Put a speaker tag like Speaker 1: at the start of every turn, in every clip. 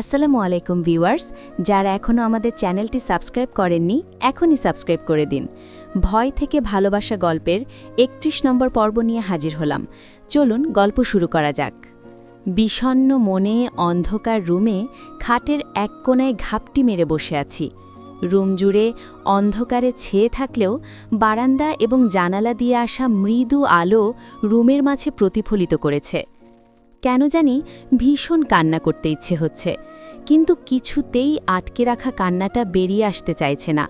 Speaker 1: আসসালামু আলাইকুম ভিউয়ার্স, যারা এখনও আমাদের চ্যানেলটি সাবস্ক্রাইব করেননি, এখনই সাবস্ক্রাইব করে দিন। ভয় থেকে ভালোবাসা গল্পের একত্রিশ নম্বর পর্ব নিয়ে হাজির হলাম। চলুন গল্প শুরু করা যাক। বিষণ্ন মনে অন্ধকার রুমে খাটের এক কোনায় ঘাপটি মেরে বসে আছি। রুম জুড়ে অন্ধকারে ছেয়ে থাকলেও বারান্দা এবং জানালা দিয়ে আসা মৃদু আলো রুমের মাঝে প্রতিফলিত করেছে। কেন জানি ভীষণ কান্না করতে ইচ্ছে হচ্ছে। কিন্তু কিছুতেই আটকে রাখা কান্নাটা বেরিয়ে আসতে চাইছে না।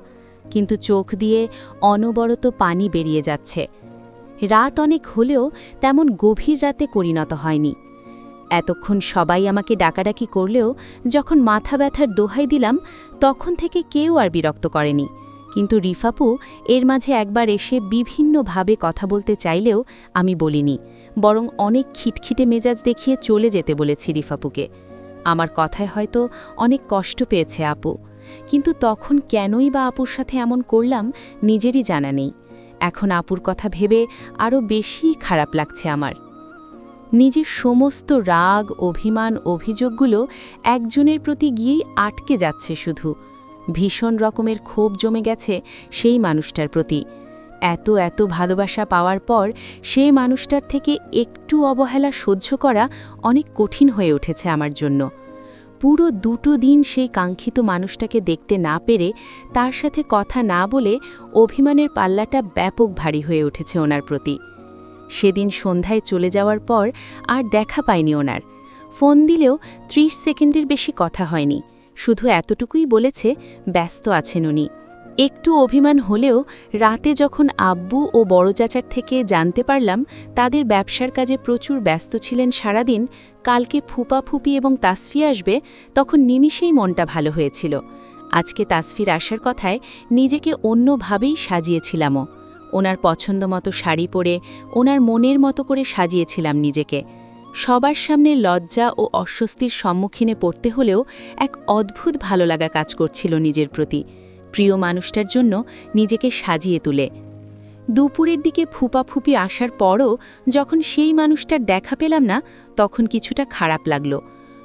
Speaker 1: কিন্তু চোখ দিয়ে অনবরত পানি বেরিয়ে যাচ্ছে। রাত অনেক হলেও তেমন গভীর রাতে পরিণত হয়নি। এতক্ষণ সবাই আমাকে ডাকাডাকি করলেও যখন মাথা ব্যথার দোহাই দিলাম, তখন থেকে কেউ আর বিরক্ত করেনি। কিন্তু রিফাপু এর মাঝে একবার এসে বিভিন্নভাবে কথা বলতে চাইলেও আমি বলিনি। বরং অনেক খিটখিটে মেজাজ দেখিয়ে চলে যেতে বলেছি রিফাপুকে। আমার কথায় হয়তো অনেক কষ্ট পেয়েছে আপু। কিন্তু তখন কেনই বা আপুর সাথে এমন করলাম নিজেরই জানা নেই। এখন আপুর কথা ভেবে আরও বেশি খারাপ লাগছে আমার। নিজের সমস্ত রাগ, অভিমান, অভিযোগগুলো একজনের প্রতি গিয়েই আটকে যাচ্ছে শুধু। ভীষণ রকমের ক্ষোভ জমে গেছে সেই মানুষটার প্রতি। এত এত ভালোবাসা পাওয়ার পর সেই মানুষটার থেকে একটু অবহেলা সহ্য করা অনেক কঠিন হয়ে উঠেছে আমার জন্য। পুরো দুটো দিন সেই কাঙ্ক্ষিত মানুষটাকে দেখতে না পেরে তার সাথে কথা না বলে অভিমানের পাল্লাটা ব্যাপক ভারী হয়ে উঠেছে ওনার প্রতি। সেদিন সন্ধ্যায় চলে যাওয়ার পর আর দেখা পায়নি ওনার। ফোন দিলেও ত্রিশ সেকেন্ডের বেশি কথা হয়নি। শুধু এতটুকুই বলেছে, ব্যস্ত আছেন উনি। একটু অভিমান হলেও রাতে যখন আব্বু ও বড় চাচার থেকে জানতে পারলাম তাদের ব্যবসার কাজে প্রচুর ব্যস্ত ছিলেন সারাদিন, কালকে ফুপা ফুপি এবং তাসফি আসবে, তখন নিমিষেই মনটা ভালো হয়েছিল। আজকে তাসফির আসার কথায় নিজেকে অন্যভাবেই সাজিয়েছিলামও। ওনার পছন্দ মতো শাড়ি পরে, ওনার মনের মতো করে সাজিয়েছিলাম নিজেকে। সবার সামনে লজ্জা ও অস্বস্তির সম্মুখীনে পড়তে হলেও এক অদ্ভুত ভালো লাগা কাজ করছিল নিজের প্রতি। প্রিয় মানুষটার জন্য নিজেকে সাজিয়ে তুলে। দুপুরের দিকে ফুপা ফুপি আসার পরও যখন সেই মানুষটার দেখা পেলাম না, তখন কিছুটা খারাপ লাগল।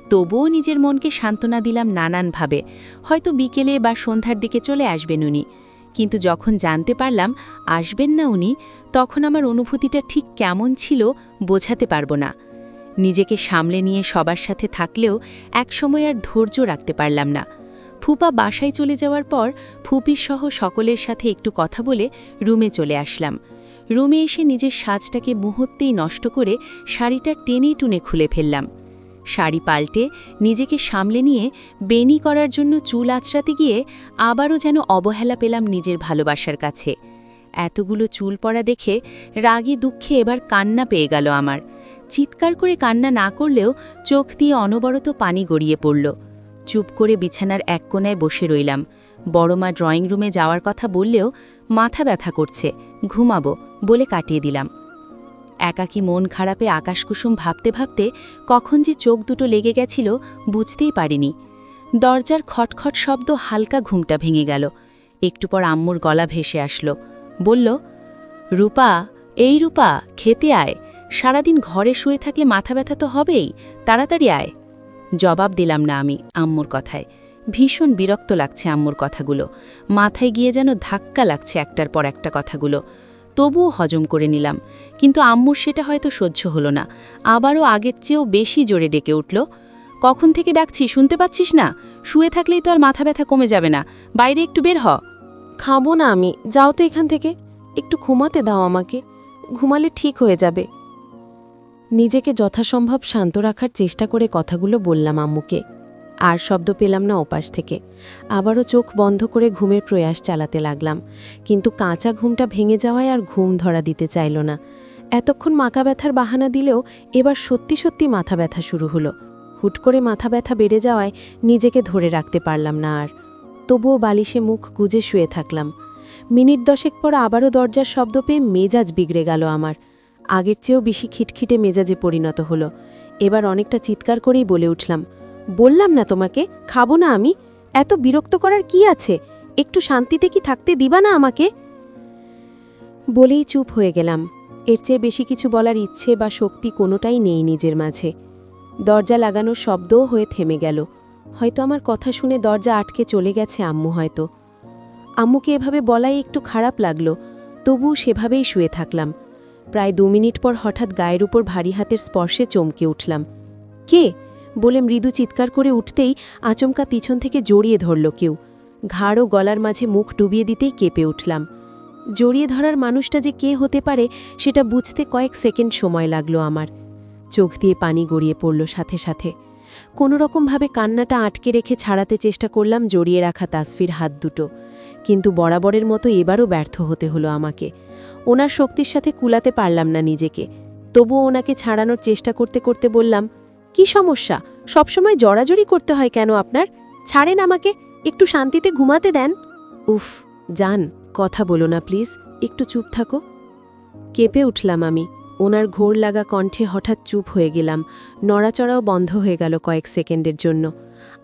Speaker 1: তবুও নিজের মনকে সান্ত্বনা দিলাম নানানভাবে। হয়তো বিকেলে বা সন্ধ্যার দিকে চলে আসবেন উনি। কিন্তু যখন জানতে পারলাম আসবেন না উনি, তখন আমার অনুভূতিটা ঠিক কেমন ছিল বোঝাতে পারব না। নিজেকে সামলে নিয়ে সবার সাথে থাকলেও একসময় আর ধৈর্য রাখতে পারলাম না। ফুপা বাসায় চলে যাওয়ার পর ফুপির সহ সকলের সাথে একটু কথা বলে রুমে চলে আসলাম। রুমে এসে নিজের সাজটাকে মুহূর্তেই নষ্ট করে শাড়িটা টেনে টুনে খুলে ফেললাম। শাড়ি পাল্টে নিজেকে সামলে নিয়ে বেনি করার জন্য চুল আছড়াতে গিয়ে আবারও যেন অবহেলা পেলাম নিজের ভালোবাসার কাছে। এতগুলো চুল পড়া দেখে রাগী দুঃখে এবার কান্না পেয়ে গেল আমার। চিৎকার করে কান্না না করলেও চোখ দিয়ে অনবরত পানি গড়িয়ে পড়ল। চুপ করে বিছানার এক কোনায় বসে রইলাম। বড়মা ড্রয়িং রুমে যাওয়ার কথা বললেও মাথা ব্যথা করছে। ঘুমাবো বলে কাটিয়ে দিলাম। একাকি মন খারাপে আকাশকুসুম ভাবতে ভাবতে কখন যে চোখ দুটো লেগে গেছিল বুঝতেই পারিনি। দরজার খটখট শব্দ হালকা ঘুমটা ভেঙে গেল। একটু পর আম্মুর গলা ভেসে আসলো। বলল, রূপা, এই রূপা, খেতে আয়। সারাদিন ঘরে শুয়ে থাকলে মাথা ব্যথা তো হবেই। তাড়াতাড়ি আয়। জবাব দিলাম না আমি আম্মুর কথায়। ভীষণ বিরক্ত লাগছে আম্মুর কথাগুলো। মাথায় গিয়ে যেন ধাক্কা লাগছে একটার পর একটা কথাগুলো। তবুও হজম করে নিলাম। কিন্তু আম্মুর সেটা হয়তো সহ্য হলো না। আবারও আগের চেয়েও বেশি জোরে ডেকে উঠল, কখন থেকে ডাকছি? শুনতে পাচ্ছিস না? শুয়ে থাকলেই তো আর মাথা ব্যথা কমে যাবে না। বাইরে একটু বের হ।
Speaker 2: খাব না আমি, যাও তো এখান থেকে। একটু ঘুমাতে দাও আমাকে। ঘুমালে ঠিক হয়ে যাবে। নিজেকে যথাসম্ভব শান্ত রাখার চেষ্টা করে কথাগুলো বললাম আম্মুকে। আর শব্দ পেলাম না ওপাশ থেকে। আবারও চোখ বন্ধ করে ঘুমের প্রয়াস চালাতে লাগলাম। কিন্তু কাঁচা ঘুমটা ভেঙে যাওয়ায় আর ঘুম ধরা দিতে চাইল না। এতক্ষণ মাথা ব্যথার বাহানা দিলেও এবার সত্যি সত্যি মাথা ব্যথা শুরু হলো। হুট করে মাথা ব্যথা বেড়ে যাওয়ায় নিজেকে ধরে রাখতে পারলাম না আর। তবুও বালিশে মুখ গুজে শুয়ে থাকলাম। মিনিট দশেক পর আবারও দরজার শব্দ পেয়ে মেজাজ বিগড়ে গেল আমার। আগের চেয়েও বেশি খিটখিটে মেজাজে পরিণত হলো। এবার অনেকটা চিৎকার করেই বলে উঠলাম, বললাম না তোমাকে, খাব না আমি, এত বিরক্ত করার কি আছে? একটু শান্তিতে কি থাকতে দিবা না আমাকে? বলেই চুপ হয়ে গেলাম। এর চেয়ে বেশি কিছু বলার ইচ্ছে বা শক্তি কোনোটাই নেই নিজের মাঝে। দরজা লাগানোর শব্দও হয়ে থেমে গেল। হয়তো আমার কথা শুনে দরজা আটকে চলে গেছে আম্মু হয়তো। আম্মুকে এভাবে বলাই একটু খারাপ লাগল, তবুও সেভাবেই শুয়ে থাকলাম। প্রায় দু মিনিট পর হঠাৎ গায়ের উপর ভারী হাতের স্পর্শে চমকে উঠলাম। কে? বলে মৃদু চিৎকার করে উঠতেই আচমকা পিছন থেকে জড়িয়ে ধরল কেউ। ঘাড় ও গলার মাঝে মুখ ডুবিয়ে দিতেই কেঁপে উঠলাম। জড়িয়ে ধরার মানুষটা যে কে হতে পারে, সেটা বুঝতে কয়েক সেকেন্ড সময় লাগল আমার। চোখ দিয়ে পানি গড়িয়ে পড়ল সাথে সাথে। কোনো রকমভাবে কান্নাটা আটকে রেখে ছাড়াতে চেষ্টা করলাম জড়িয়ে রাখা তাসফির হাত দুটো। কিন্তু বরাবরের মতো এবারও ব্যর্থ হতে হলো আমাকে। ওনার শক্তির সাথে কুলাতে পারলাম না নিজেকে। তবুও ওনাকে ছাড়ানোর চেষ্টা করতে করতে বললাম, কি সমস্যা? সবসময় জড়াজড়ি করতে হয় কেন আপনার? ছাড়েন আমাকে, একটু শান্তিতে ঘুমাতে দেন। উফ, যান, কথা বলো না প্লিজ, একটু চুপ থাকো। কেঁপে উঠলাম আমি। ওনার ঘোর লাগা কণ্ঠে হঠাৎ চুপ হয়ে গেলাম। নড়াচড়াও বন্ধ হয়ে গেল কয়েক সেকেন্ডের জন্য।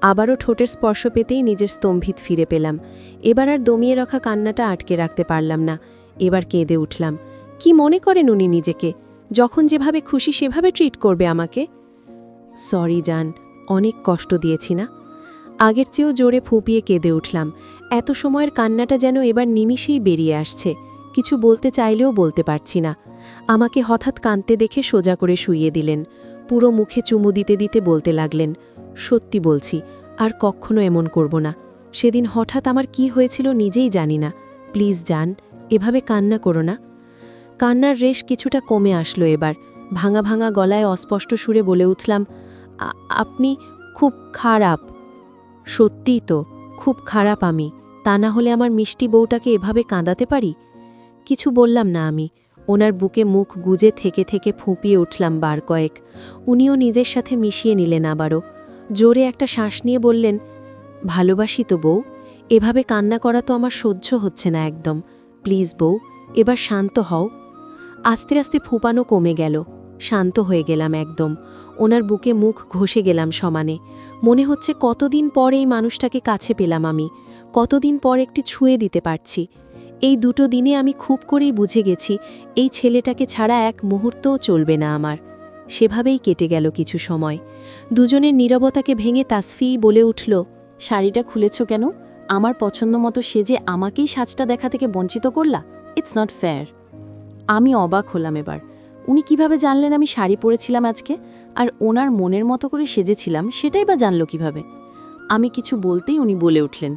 Speaker 2: আবারও ঠোঁটের স্পর্শ পেতেই নিজের স্তম্ভিত ফিরে পেলাম। এবার আর দমিয়ে রাখা কান্নাটা আটকে রাখতে পারলাম না। এবার কেঁদে উঠলাম। কি মনে করেন উনি নিজেকে? যখন যেভাবে খুশি সেভাবে ট্রিট করবে আমাকে? সরি, জান, অনেক কষ্ট দিয়েছি না? আগের চেয়েও জোরে ফুপিয়ে কেঁদে উঠলাম। এত সময়ের কান্নাটা যেন এবার নিমিষেই বেরিয়ে আসছে। কিছু বলতে চাইলেও বলতে পারছি না। আমাকে হঠাৎ কাঁদতে দেখে সোজা করে শুইয়ে দিলেন। পুরো মুখে চুমু দিতে দিতে বলতে লাগলেন সত্যি বলছি, আর কখনো এমন করব না। সেদিন হঠাৎ আমার কি হয়েছিল নিজেই জানি না। প্লিজ যান এভাবে কান্না করো না। কান্নার রেশ কিছুটা কমে আসলো এবার। ভাঙা ভাঙা গলায় অস্পষ্ট সুরে বলে উঠলাম আপনি খুব খারাপ। সত্যিই তো, খুব খারাপ আমি। তা না হলে আমার মিষ্টি বউটাকে এভাবে কাঁদাতে পারি? কিছু বললাম না আমি। ওনার বুকে মুখ গুজে থেকে থেকে ফুঁপিয়ে উঠলাম বার কয়েক। উনিও নিজের সাথে মিশিয়ে নিলেন আবারও। জোরে একটা শ্বাস নিয়ে বললেন, ভালোবাসি তো বউ, এভাবে কান্না করা তো আমার সহ্য হচ্ছে না একদম। প্লিজ বউ, এবার শান্ত হও। আস্তে আস্তে ফুপানো কমে গেল। শান্ত হয়ে গেলাম একদম। ওনার বুকে মুখ ঘষে গেলাম সমানে। মনে হচ্ছে কতদিন পর এই মানুষটাকে কাছে পেলাম আমি। কতদিন পর একটি ছুঁয়ে দিতে পারছি। এই দুটো দিনে আমি খুব করেই বুঝে গেছি, এই ছেলেটাকে ছাড়া এক মুহূর্তও চলবে না আমার। সেভাবেই কেটে গেল কিছু সময়। দুজনের নীরবতাকে ভেঙে তাসফিই বলে উঠল,
Speaker 1: শাড়িটা খুলেছ কেন? আমার পছন্দ মতো সেজে আমাকেই সাজটা দেখা থেকে বঞ্চিত করলা ইটস নট ফেয়ার আমি অবাক হলাম এবার। উনি কীভাবে জানলেন আমি শাড়ি পরেছিলাম আজকে? আর ওনার মনের মতো করে সেজেছিলাম, সেটাই বা জানলো কীভাবে? আমি কিছু বলতেই উনি বলে উঠলেন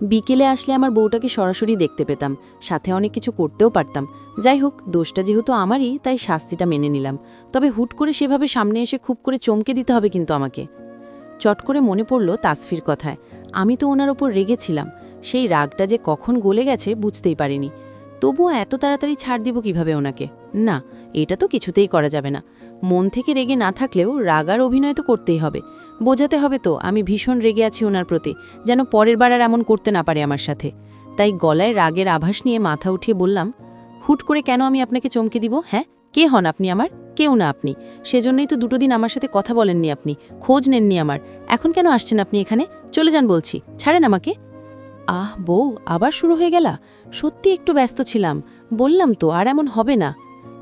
Speaker 1: বিকেলে আসলে আমার বউটাকে সরাসরি দেখতে পেতাম, সাথে অনেক কিছু করতেও পারতাম। যাই হোক, দোষটা যেহেতু আমারই, তাই শাস্তিটা মেনে নিলাম। তবে হুট করে সেভাবে সামনে এসে খুব করে চমকে দিতে হবে কিন্তু আমাকে। চট করে মনে পড়ল তাসফির কথায়, আমি তো ওনার ওপর রেগেছিলাম, সেই রাগটা যে কখন গলে গেছে বুঝতেই পারিনি। তবুও এত তাড়াতাড়ি ছাড় দিব কীভাবে ওনাকে? না, এটা তো কিছুতেই করা যাবে না। মন থেকে রেগে না থাকলেও রাগার অভিনয় তো করতেই হবে। বোঝাতে হবে তো, আমি ভীষণ রেগে আছি ওনার প্রতি, যেন পরের বার আর এমন করতে না পারে আমার সাথে। তাই গলায় রাগের আভাস নিয়ে মাথা উঠিয়ে বললাম, হুট করে কেন আমি আপনাকে চমকে দিব হ্যাঁ? কে হন আপনি আমার? কেউ না আপনি। সেজন্যই তো দুটো দিন আমার সাথে কথা বলেননি আপনি, খোঁজ নেননি আমার। এখন কেন আসছেন আপনি এখানে? চলে যান বলছি, ছাড়েন আমাকে? আহ বউ, আবার শুরু হয়ে গেলা? সত্যি একটু ব্যস্ত ছিলাম, বললাম তো, আর এমন হবে না।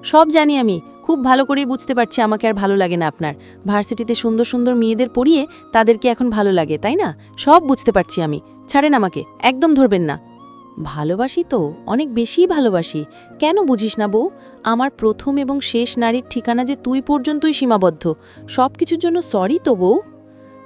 Speaker 1: সব জানি আমি খুব ভালো করেই বুঝতে পারছি আমাকে আর ভালো লাগে না আপনার। ভার্সিটিতে সুন্দর সুন্দর মেয়েদের পড়িয়ে তাদেরকে এখন ভালো লাগে, তাই না? সব বুঝতে পারছি আমি। ছাড়েন আমাকে, একদম ধরবেন না। ভালোবাসি তো, অনেক বেশিই ভালোবাসি। কেন বুঝিস না বউ? আমার প্রথম এবং শেষ নারীর ঠিকানা যে তুই পর্যন্তই সীমাবদ্ধ। সব কিছুর জন্য সরি তো বউ।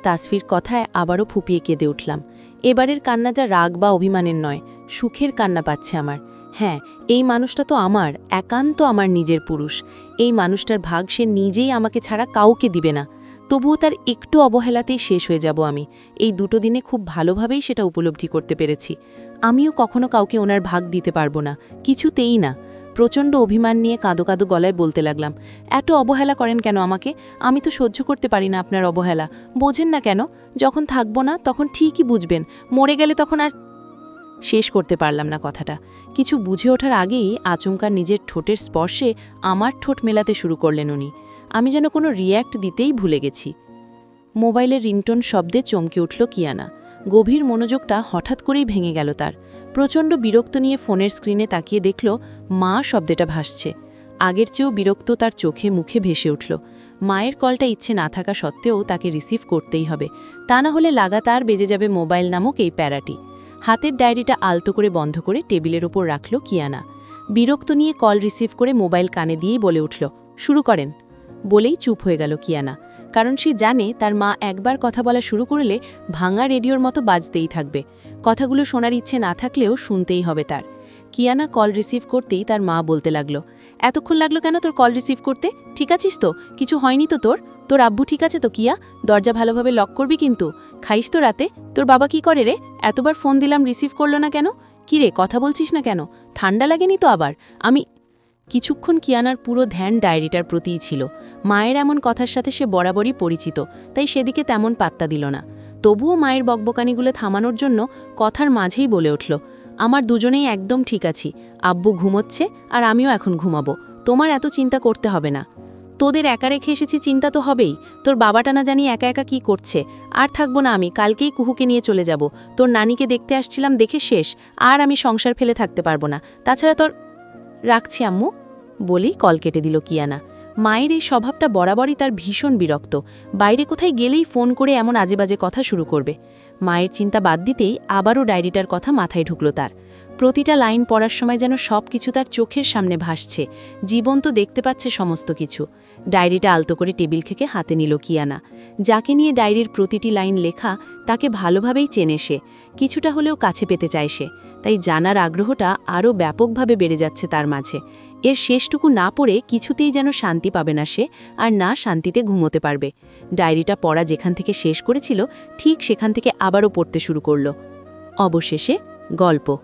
Speaker 1: তাসফির কথায় আবারও ফুপিয়ে কেঁদে উঠলাম। এবারের কান্না যা রাগ বা অভিমানের নয়, সুখের কান্না পাচ্ছে আমার। হ্যাঁ এই মানুষটা তো আমার, একান্ত আমার নিজের পুরুষ। এই মানুষটার ভাগ সে নিজেই আমাকে ছাড়া কাউকে দিবে না। তবুও তার একটু অবহেলাতেই শেষ হয়ে যাব আমি। এই দুটো দিনে খুব ভালোভাবেই সেটা উপলব্ধি করতে পেরেছি। আমিও কখনো কাউকে ওনার ভাগ দিতে পারব না। কিছুতেই না। প্রচণ্ড অভিমান নিয়ে কাঁদো কাঁদো গলায় বলতে লাগলাম, এত অবহেলা করেন কেন আমাকে? আমি তো সহ্য করতে পারি না আপনার অবহেলা। বোঝেন না কেন, যখন থাকব না তখন ঠিকই বুঝবেন। মরে গেলে তখন আর শেষ করতে পারলাম না কথাটা। কিছু বুঝে ওঠার আগেই আচমকা নিজের ঠোঁটের স্পর্শে আমার ঠোঁট মেলাতে শুরু করলেন উনি। আমি যেন কোনো রিয়্যাক্ট দিতেই ভুলে গেছি। মোবাইলের রিংটোন শব্দে চমকে উঠল কিয়ানা। গভীর মনোযোগটা হঠাৎ করেই ভেঙে গেল তার। প্রচণ্ড বিরক্ত নিয়ে ফোনের স্ক্রিনে তাকিয়ে দেখল, মা শব্দটা ভাসছে। আগের চেয়েও বিরক্ত তার চোখে মুখে ভেসে উঠল।
Speaker 2: মায়ের কলটা ইচ্ছে না থাকা সত্ত্বেও তাকে রিসিভ করতেই হবে। তা না হলে লাগাতার বেজে যাবে মোবাইল নামক এই প্যারাটি। হাতের ডায়েরিটা আলতো করে বন্ধ করে টেবিলের ওপর রাখল কিয়ানা। বিরক্ত নিয়ে কল রিসিভ করে মোবাইল কানে দিয়েই বলে উঠল, শুরু করেন। বলেই চুপ হয়ে গেল কিয়ানা। কারণ সে জানে তার মা একবার কথা বলা শুরু করলে ভাঙা রেডিওর মতো বাজতেই থাকবে। কথাগুলো শোনার ইচ্ছে না থাকলেও শুনতেই হবে তার। কিয়ানা কল রিসিভ করতেই তার মা বলতে লাগল, এতক্ষণ লাগল কেন তোর কল রিসিভ করতে? ঠিক আছিস তো? কিছু হয়নি তো তোর? তোর আব্বু ঠিক আছে তো, কিয়া? দরজা ভালোভাবে লক করবি কিন্তু। খাইস তো রাতে। তোর বাবা কি করে রে? এতবার ফোন দিলাম রিসিভ করল না কেন? কি রে, কথা বলছিস না কেন? ঠান্ডা লাগেনি তো আবার? আমি কিছুক্ষণ কিয়ানার পুরো ধ্যান ডায়েরিটার প্রতিই ছিল। মায়ের এমন কথার সাথে সে বরাবরই পরিচিত, তাই সেদিকে তেমন পাত্তা দিল না। তবুও মায়ের বকবকানিগুলো থামানোর জন্য কথার মাঝেই বলে উঠল, আমার দুজনেই একদম ঠিক আছি। আব্বু ঘুমোচ্ছে আর আমিও এখন ঘুমাবো। তোমার এত চিন্তা করতে হবে না। তোদের একা রেখে এসেছি চিন্তা তো হবেই। তোর বাবাটা না জানি একা একা কি করছে। আর থাকব না আমি, কালকেই কুহুকে নিয়ে চলে যাব। তোর নানিকে দেখতে আসছিলাম, দেখে শেষ। আর আমি সংসার ফেলে থাকতে পারব না। তাছাড়া তোর রাখছি আম্মু, বলেই কল কেটে দিল কিয়ানা। মায়ের এই স্বভাবটা বরাবরই তার ভীষণ বিরক্ত। বাইরে কোথায় গেলেই ফোন করে এমন আজেবাজে কথা শুরু করবে। মায়ের চিন্তা বাদ দিতেই আবারও ডায়েরিটার কথা মাথায় ঢুকল তার। প্রতিটা লাইন পড়ার সময় যেন সব কিছু তার চোখের সামনে ভাসছে। জীবন তো দেখতে পাচ্ছে সমস্ত কিছু। ডায়েরিটা আলতো করে টেবিল থেকে হাতে নিল কিয়ানা। যাকে নিয়ে ডায়েরির প্রতিটি লাইন লেখা, তাকে ভালোভাবেই চেনে সে। কিছুটা হলেও কাছে পেতে চায় সে। তাই জানার আগ্রহটা আরও ব্যাপকভাবে বেড়ে যাচ্ছে তার মাঝে। এর শেষটুকু না পড়ে কিছুতেই যেন শান্তি পাবে না সে আর না শান্তিতে ঘুমোতে পারবে। ডায়েরিটা পড়া যেখান থেকে শেষ করেছিল, ঠিক সেখান থেকে আবারও পড়তে শুরু করল। অবশেষে গল্প।